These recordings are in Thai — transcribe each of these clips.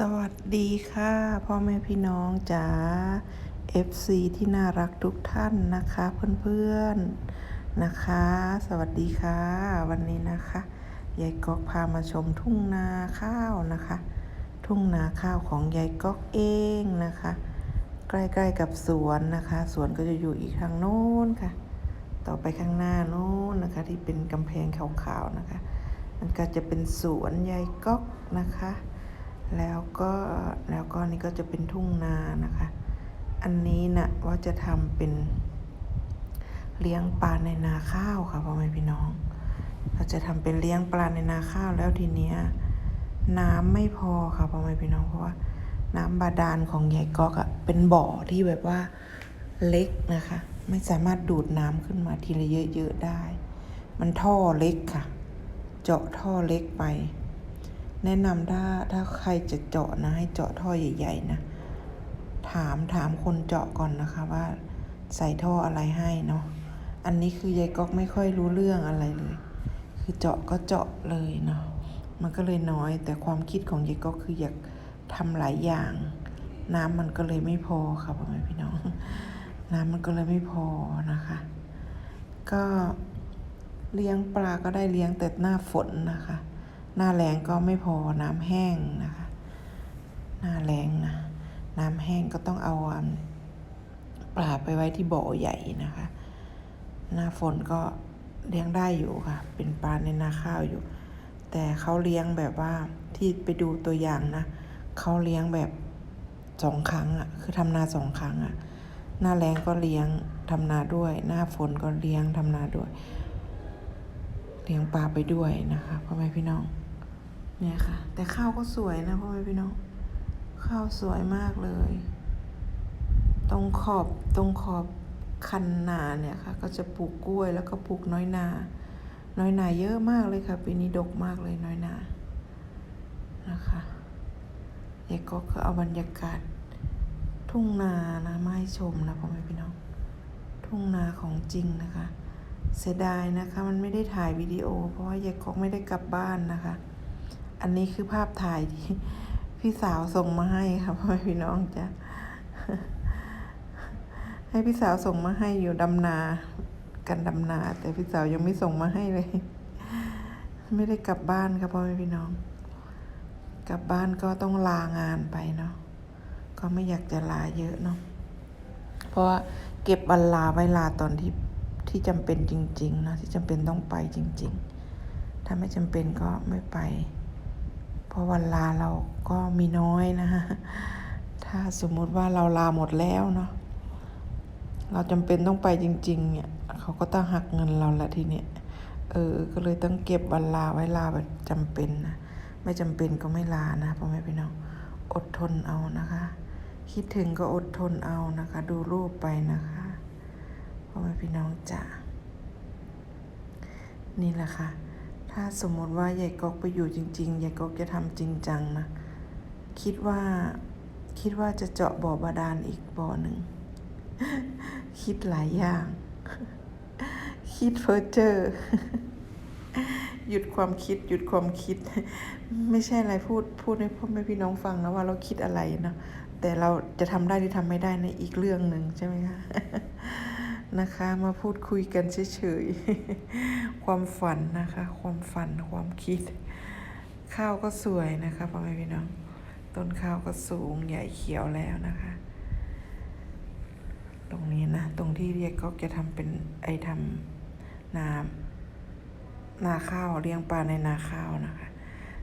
สวัสดีค่ะ พ่อแม่พี่น้องจ๋า FC ที่น่ารักทุกท่านนะคะ เพื่อนๆนะคะ สวัสดีค่ะ วันนี้นะคะยายก๊อกพามาชมทุ่งนาข้าวนะคะ ทุ่งนาข้าวของยายก๊อกเองนะคะ ใกล้ๆกับสวนนะคะสวนก็จะอยู่อีกทางโน้นค่ะ ต่อไปข้างหน้าโน้นนะคะ ที่เป็นกำแพงขาวๆนะคะมันก็จะเป็นสวนยายก๊อกนะคะ แล้วก็แล้วก็นี่ก็จะเป็นทุ่งนานะคะ อันนี้นะว่าจะทำเป็นเลี้ยงปลาในนาข้าวค่ะพ่อแม่พี่น้อง เราจะทำเป็นเลี้ยงปลาในนาข้าวแล้วทีเนี้ยน้ำไม่พอค่ะพ่อแม่พี่น้องเพราะว่า น้ำบาดาลของยายก๊อกอะเป็นบ่อที่แบบว่าเล็กนะคะ ไม่สามารถดูดน้ำขึ้นมาทีละเยอะๆได้ มันท่อเล็กค่ะ เจาะท่อเล็กไป แนะนำถ้าถ้าใครจะเจาะนะ ให้เจาะท่อใหญ่ ๆ นะ ถามถามคนเจาะก่อนนะคะว่าใส่ท่ออะไรให้เนาะอันนี้คือยายก๊อกไม่ค่อยรู้เรื่องอะไรเลย คือเจาะก็เจาะเลยเนาะมันก็เลยน้อย แต่ความคิดของยายก๊อกคืออยากทำหลายอย่าง น้ำมันก็เลยไม่พอค่ะพ่อแม่พี่น้อง น้ำมันก็เลยไม่พอนะคะ ก็เลี้ยงปลาก็ได้เลี้ยงแต่หน้าฝนนะคะ หน้าแรงก็ไม่พอน้ำแห้งนะคะ หน้าแรงนะ น้ำแห้งก็ต้องเอาปลาไปไว้ที่บ่อใหญ่นะคะ หน้าฝนก็เลี้ยงได้อยู่ค่ะ เป็นปลาในนาข้าวอยู่ แต่เขาเลี้ยงแบบว่าที่ไปดูตัวอย่างนะเขาเลี้ยงแบบสองครั้งอะ่ะ คือทำนาสองครั้งอะ่ะ หน้าแรงก็เลี้ยงทำนาด้วย หน้าฝนก็เลี้ยงทำนาด้วย เลี้ยงปลาไปด้วยนะคะพ่อแม่พี่น้อง เนี่ยค่ะ แต่ข้าวก็สวยนะพ่อแม่พี่น้อง ข้าวสวยมากเลย ตรงขอบตรงขอบคันนาเนี่ยค่ะ ก็จะปลูกกล้วยแล้วก็ปลูกน้อยนา น้อยนาเยอะมากเลยค่ะปีนี้ดกมากเลยน้อยนา นะคะยายก็คือเอาบรรยากาศ ทุ่งนานะมาให้ชมนะพ่อแม่พี่น้อง ทุ่งนาของจริงนะคะ เสียดายนะคะ มันไม่ได้ถ่ายวิดีโอ เพราะว่ายายก๊อกไม่ได้กลับบ้านนะคะ อันนี้คือภาพถ่ายที่พี่สาวส่งมาให้ค่ะพ่อพี่น้องจ้ะให้พี่สาวส่งมาให้อยู่ดำนากันดำนา แต่พี่สาวยังไม่ส่งมาให้เลย ไม่ได้กลับบ้านค่ะพ่อแม่พี่น้อง กลับบ้านก็ต้องลางานไปเนาะก็ไม่อยากจะลาเยอะเนาะเพราะว่าเก็บวันลาไว้ลาตอนที่ที่จำเป็นจริงๆนะที่จำเป็นต้องไปจริง ๆ ถ้าไม่จำเป็นก็ไม่ไป ราะวันลาเราก็มีน้อยนะฮะถ้าสมมุติว่าเราลาหมดแล้วเนาะเราจำเป็นต้องไปจริง ๆ เนี่ยเขาก็ต้องหักเงินเราละทีเนี้ยเออ ก็เลยต้องเก็บวันลาไว้ลาแบบจำเป็นนะไม่จำเป็นก็ไม่ลานะพ่อแม่พี่น้องอดทนเอานะคะ คิดถึงก็อดทนเอานะคะ ดูรูปไปนะคะพ่อแม่พี่น้องจ๋านี่แหละค่ะ ถ้าสมมติว่ายายก๊อกไปอยู่จริงๆยายก๊อกจะทำจริงจังนะ คิดว่า คิดว่าจะเจาะบ่อบาดาลอีกบ่อหนึ่ง คิดหลายอย่าง คิดเพ้อเจอหยุดความคิด หยุดความคิด ไม่ใช่อะไรพูดพูดให้พ่อแม่พี่น้องฟังนะว่าเราคิดอะไรนะแต่เราจะทำได้หรือทำไม่ได้ในอีกเรื่องหนึ่งใช่ไหมคะ นะคะ มาพูดคุยกันเฉยๆ ความฝันนะคะ ความฝันความคิด ข้าวก็สวยนะคะพ่อแม่พี่น้อง ต้นข้าวก็สูงใหญ่เขียวแล้วนะคะ ตรงนี้นะ ตรงที่เรียกก็จะทำเป็นไอทำนานาข้าวเลี้ยงปลาในนาข้าวนะคะ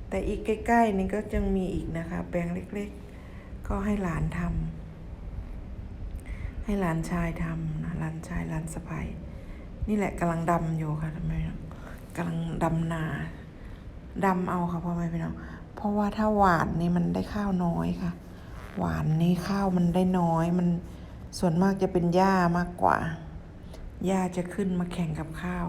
แต่อีกใกล้ๆนี่ก็ยังมีอีกนะคะ แปลงเล็กๆ ก็ให้หลานทำ ให้หลานชายทำนะหลานชายหลานสะใภ้นี่แหละกำลังดำอยู่ค่ะทำไมกำลังดำนาดำเอาค่ะพ่อแม่พี่น้องเพราะว่าถ้าหวานนี่มันได้ข้าวน้อยค่ะ หวานนี่ข้าวมันได้น้อยมันส่วนมากจะเป็นหญ้ามากกว่าหญ้าจะขึ้นมาแข่งกับข้าว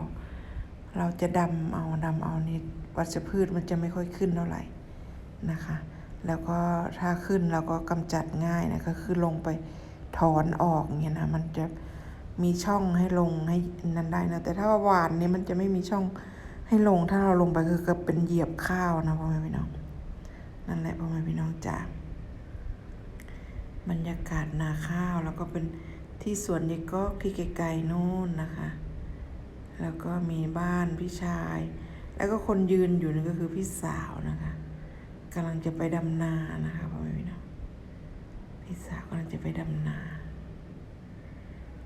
เราจะดำเอาดำเอานี่วัชพืชมันจะไม่ค่อยขึ้นเท่าไหร่นะคะ แล้วก็ถ้าขึ้นเราก็กำจัดง่ายนะก็คือลงไป ถอนออกเนี่ยนะมันจะมีช่องให้ลงให้นั้นได้นะแต่ถ้าว่าหวานเนี่ยมันจะไม่มีช่องให้ลงถ้าเราลงไปคือก็เป็นเหยียบข้าวนะพ่อแม่พี่น้องนั่นแหละพ่อแม่พี่น้องจ๋าบรรยากาศนาข้าวแล้วก็เป็นที่สวนยายก็ที่ไกลๆโน่นนะคะ แล้วก็มีบ้านพี่ชาย แล้วก็คนยืนอยู่นั่นก็คือพี่สาวนะคะกำลังจะไปดำนานะคะพ่อแม่ พี่น้สาวกำลังจะไปดำนา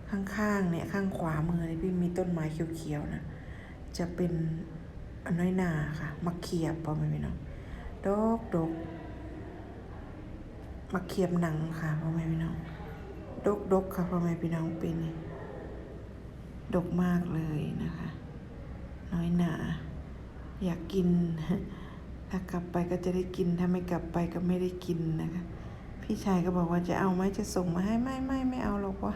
ข้างๆเนี่ยข้างขวามือเนี่ยพี่มีต้นไม้เขียวๆนะจะเป็นน้อยนาค่ะมะเขียบพอแม่พี่น้องดอกดกมะเขียบหนังค่ะพ่อแม่พี่น้อง ดกดกค่ะพ่อแม่พี่น้องปีนี้ดกมากเลยนะคะ น้อยหนา อยากกิน ถ้ากลับไปก็จะได้กิน ถ้าไม่กลับไปก็ไม่ได้กินนะคะ พี่ชายก็บอกว่าจะเอาไหมจะส่งมาให้ไม่ไม่ไม่เอาหรอกว่า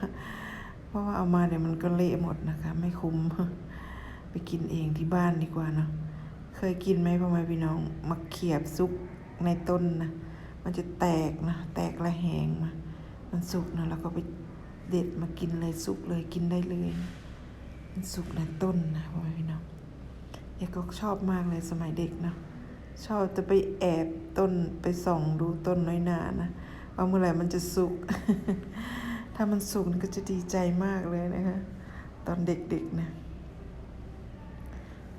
เพราะว่าเอามาเดี๋ยวมันก็เละหมดนะคะ ไม่คุ้มไปกินเองที่บ้านดีกว่าเนาะเคยกินไหมพ่อแม่พี่น้องมาเขียบซุกในต้นนะมันจะแตกนะแตกละแหงมา มันสุกนะแล้วก็ไปเด็ดมากินเลยสุกเลยกินได้เลย มันสุกในต้นนะพ่อแม่พี่น้องยายก็ชอบมากเลยสมัยเด็กเนาะชอบจะไปแอบต้นไปส่องดูต้นน้อยนานะ ว่าเมื่อไหร่มันจะสุก ถ้ามันสุกก็จะดีใจมากเลยนะคะ ตอนเด็กๆนะ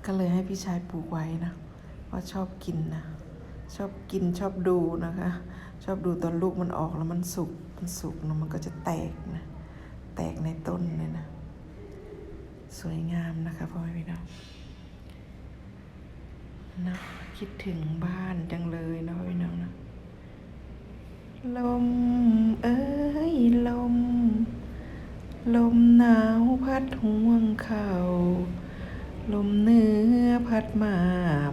ก็เลยให้พี่ชายปลูกไว้นะว่าชอบกินนะชอบกินชอบดูนะคะ ชอบดูตอนลูกมันออกแล้วมันสุกมันสุกนะมันก็จะแตกนะแตกในต้นเลยนะ สวยงามนะคะพ่อแม่พี่น้องนะคิดถึงบ้านจังเลยนะพ่อพี่น้องนะ ลม เอ้ยลม ลมหนาวพัดห่วงเข่าลมเนื้อพัดมา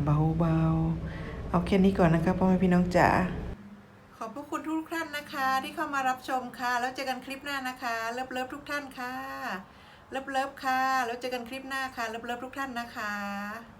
เบาๆ เอาแค่นี้ก่อนนะคะพ่อแม่พี่น้องจ๋า ขอบพระคุณทุกท่านนะคะ ที่เข้ามารับชมค่ะ แล้วเจอกันคลิปหน้านะคะ เลิฟเลิฟทุกท่านค่ะ เลิฟเลิฟค่ะ แล้วเจอกันคลิปหน้าค่ะ เลิฟเลิฟทุกท่านนะคะ